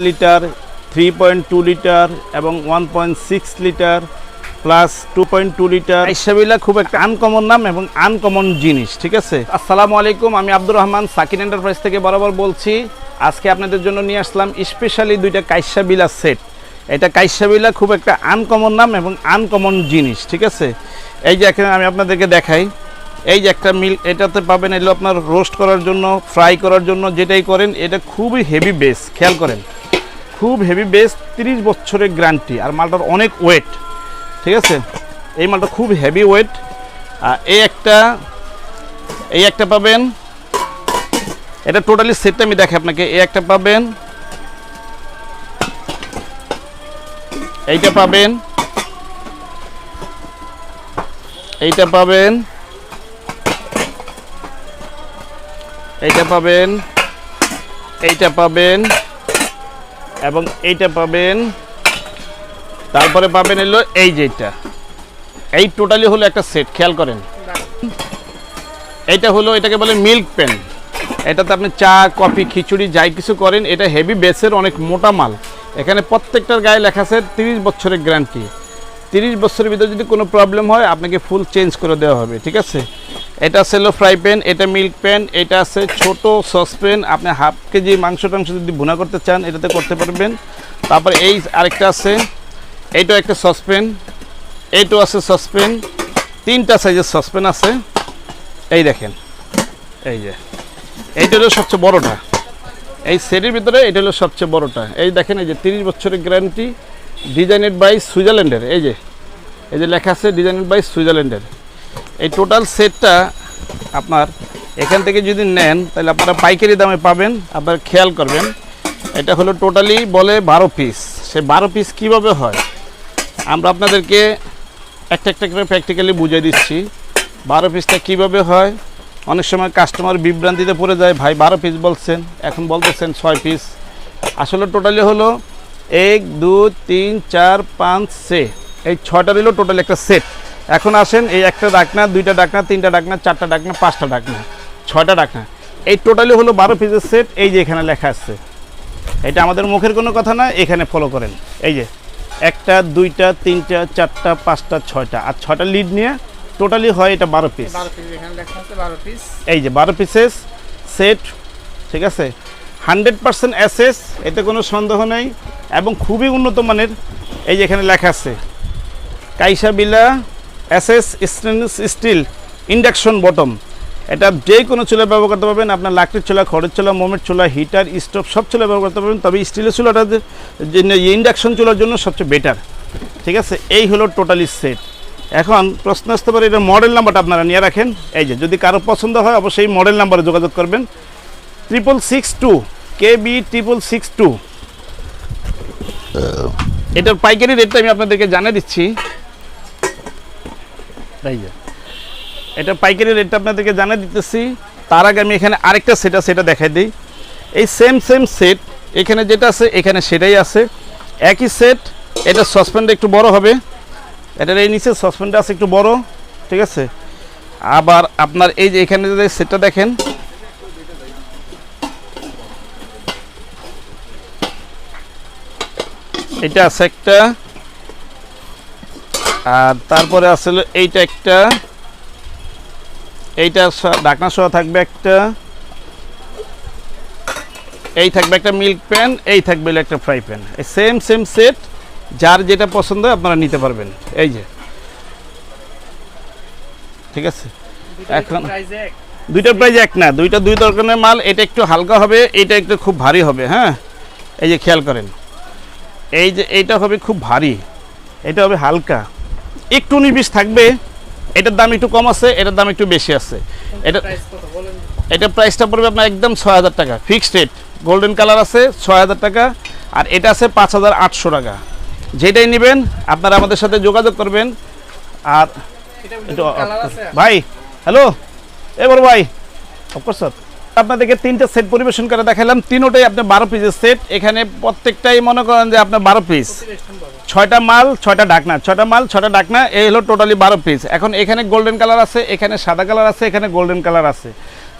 Litre three point two litre এবং one point six litre plus two point two litre. হিসাবিলা খুব একটা uncommon নাম এবং আনকমন জিনিস ঠিক আছে? আসসালামু আলাইকুম আমি আব্দুর রহমান সাকিন এন্টারপ্রাইজ থেকে বরাবর বলছি। আজকে আপনাদের জন্য নিয়ে আসলাম স্পেশালি দুইটা কাইসাবিলা সেট এটা কাইসাবিলা খুব একটা আনকমন নাম এবং আনকমন জিনিস ঠিক আছে? এই যে এখানে আমি আপনাদেরকে দেখাই। এই যে একটা মিল এটাতে পাবেন এগুলো আপনার রোস্ট করার জন্য ফ্রাই করার জন্য যেটাই করেন এটা খুবই হেভি বেস খেয়াল করেন। খুব হেভি বেস তিরিশ বছরের গ্যারান্টি আর মালটার অনেক ওয়েট ঠিক আছে? এই মালটা খুব হেভি ওয়েট এই একটা এই একটা পাবেন, এটা টোটালি সেটটা আমি দেখে আপনাকে, এই একটা পাবেন, এইটা পাবেন এইটা পাবেন এইটা পাবেন এইটা পাবেন এবং এইটা পাবেন, তারপরে পাবেন এলো এই যেটা এই টোটালি হলো একটা সেট, খেয়াল করেন। এটা হলো এটাকে বলে মিল্ক পেন। এটাতে আপনি চা, কফি, খিচুড়ি যাই কিছু করেন, এটা হেভি বেসের অনেক মোটা মাল। এখানে প্রত্যেকটার গায়ে লেখা আছে তিরিশ বছরের গ্যারান্টি। তিরিশ বছরের ভিতরে যদি কোনো প্রবলেম হয়, আপনাকে ফুল চেঞ্জ করে দেওয়া হবে, ঠিক আছে? এটা সেলো ফ্রাই প্যান এটা মিল্ক প্যান এটা আছে ছোট সসপ্যান আপনি হাফ কেজি মাংস টাংস যদি ভুনা করতে চান, এটাতে করতে পারবেন। তারপর এই আরেকটা আছে এইটাও একটা সসপ্যান এইটাও আছে সসপ্যান তিনটা সাইজের সসপ্যান আছে। এই দেখেন, এই যে, এইটা হলো সবচেয়ে বড়টা। এই সেটের ভিতরে এটা হলো সবচেয়ে বড়টা। এই দেখেন, এই যে তিরিশ বছরের গ্যারান্টি ডিজাইনেড বাই সুইজারল্যান্ডের, এই যে এই যে লেখা আছে ডিজাইনেড বাই সুইজারল্যান্ডের। এই টোটাল সেটটা আপনার এখান থেকে যদি নেন, তাহলে আপনারা পাইকারি দামে পাবেন, আপনারা খেয়াল করবেন। এটা হলো টোটালি বলে বারো পিস। সে বারো পিস কীভাবে হয়? আমরা আপনাদেরকে একটা একটা করে প্র্যাকটিক্যালি বুঝিয়ে দিচ্ছি। বারো পিসটা কীভাবে হয়? অনেক সময় কাস্টমার বিভ্রান্তিতে পড়ে যায়, ভাই, বারো পিস বলছেন, এখন বলতেছেন ছয় পিস। আসলে টোটালি হলো এক দু তিন চার পাঁচ সে এই ছয়টা দিল টোটাল একটা সেট। এখন আসেন এই একটা ডাকনা দুইটা ডাকনা তিনটা ডাকনা চারটা ডাকনা পাঁচটা ডাকনা ছয়টা ডাকনা। এই টোটালি হলো বারো পিসের সেট এই যে এখানে লেখা আছে। এটা আমাদের মুখের কোনো কথা না এখানে ফলো করেন। এই যে একটা দুইটা তিনটা চারটা পাঁচটা ছয়টা। আর ছয়টা লিড নিয়ে টোটালি হয় এটা বারো পিস বারো পিস এখানে লেখা আছে বারো পিস এই যে বারো পিসেস সেট ঠিক আছে? হান্ড্রেড পার্সেন্ট অ্যাসেস এতে কোনো সন্দেহ নেই। এবং খুবই উন্নত মানের এই যে এখানে লেখা আছে। কাইসা বিলা অ্যাসেস স্টেনলেস স্টিল ইন্ডাকশন বটম। এটা যে কোনো চুলা ব্যবহার করতে পারবেন, আপনার লাকড়ির চুলা, খড়ের চুলা, মোমের চুলা, হিটার, স্টোভ, সব চুলা ব্যবহার করতে পারবেন। তবে স্টিলের চুলাটা ইন্ডাকশন চুলার জন্য সবচেয়ে বেটার ঠিক আছে? এই হলো টোটালি সেট এখন প্রশ্ন আসতে পারে এটা মডেল নাম্বারটা আপনারা নিয়ে রাখেন। এই যে, যদি কারও পছন্দ হয়, অবশ্যই মডেল নাম্বারে যোগাযোগ করবেন। Triple six two K B triple six two এটার পাইকারি রেটটা আমি আপনাদেরকে জানিয়ে দিচ্ছি। এটা পাইকারি রেটটা আপনাদেরকে জানিয়ে দিতেছি। তার আগে আমি এখানে আরেকটা সেট আছে, এটা দেখাই দিই। এই সেম সেম সেট এখানে যেটা আছে, এখানে সেটাই আছে। একই সেট এটা সসপেনটা একটু বড় হবে। এটার এই নিচে সসপেনটা আছে একটু বড়, ঠিক আছে? আবার আপনার এই যে এখানে যে সেটটা দেখেন এটা আছে একটা। আর তারপরে আসলে এইটা একটা। এইটা ঢাকনা সহ থাকবে একটা। এই থাকবে একটা মিল্ক প্যান এই থাকবে একটা ফ্রাই প্যান। এই সেম সেম সেট যার যেটা পছন্দ আপনারা নিতে পারবেন। এই যে। ঠিক আছে? এখন দুইটার প্রাইস এক। না দুইটা দুই দরকারের মাল এটা একটু হালকা হবে এটা একটু খুব ভারী হবে হ্যাঁ? এই যে খেয়াল করেন। এই যে এইটা হবে খুব ভারী এটা হবে হালকা। একটু নিবিষ থাকবে এটার দাম একটু কম আছে এটার দাম একটু বেশি আছে। এটা এটা প্রাইসটা পড়বে আপনার একদম ছয় হাজার টাকা ফিক্সড রেট গোল্ডেন কালার আছে ছয় হাজার টাকা আর এটা আছে পাঁচ হাজার আটশো টাকা। যেটাই নেবেন আপনারা আমাদের সাথে যোগাযোগ করবেন। আর ভাই হ্যালো এ বড় ভাই অফকোর্স স্যার আপনাদেরকে তিনটা সেট পরিবেশন করে দেখালাম। তিনোটাই আপনার বারো পিসের সেট এখানে প্রত্যেকটাই মনে করেন যে আপনার বারো পিস ছয়টা মাল, ছয়টা ডাকনা ছয়টা মাল, ছয়টা ডাকনা এই হলো টোটালি বারো পিস এখন এখানে গোল্ডেন কালার আছে, এখানে সাদা কালার আছে, এখানে গোল্ডেন কালার আছে।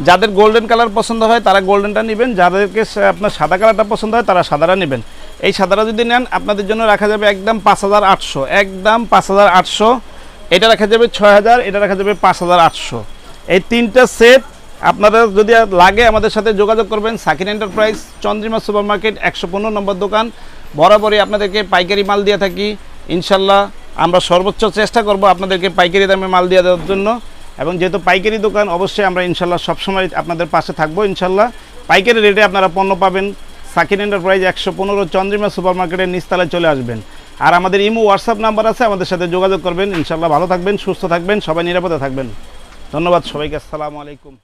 যাদের গোল্ডেন কালার পছন্দ হয়, তারা গোল্ডেনটা নেবেন। যাদেরকে আপনার সাদা কালারটা পছন্দ হয়, তারা সাদাটা নেবেন। এই সাদাটা যদি নেন, আপনাদের জন্য রাখা যাবে একদম পাঁচ হাজার আটশো। একদম পাঁচ হাজার আটশো। এটা রাখা যাবে ছয় হাজার, এটা রাখা যাবে পাঁচ হাজার আটশো। এই তিনটা সেট আপনারা যদি লাগে আমাদের সাথে যোগাযোগ করবেন, সাকিন এন্টারপ্রাইজ, চন্দ্রিমা সুপার মার্কেট একশো পনেরো নম্বর দোকান। বরাবরই আপনাদেরকে পাইকারি মাল দিয়ে থাকি। ইনশাল্লাহ আমরা সর্বোচ্চ চেষ্টা করব আপনাদেরকে পাইকারি দামে মাল দিয়ে দেওয়ার জন্য। এবং যেহেতু পাইকারি দোকান, অবশ্যই আমরা ইনশাল্লাহ সবসময় আপনাদের পাশে থাকব ইনশাল্লাহ। পাইকারি রেটে আপনারা পণ্য পাবেন। সাকিন এন্টারপ্রাইজ, একশো পনেরো, চন্দ্রিমা সুপার মার্কেটের নিচতলায় চলে আসবেন। আর আমাদের ইমো, হোয়াটসঅ্যাপ নাম্বার আছে, আমাদের সাথে যোগাযোগ করবেন। ইনশাল্লাহ ভালো থাকবেন, সুস্থ থাকবেন, সবাই নিরাপদে থাকবেন। ধন্যবাদ সবাইকে, আসসালামু আলাইকুম।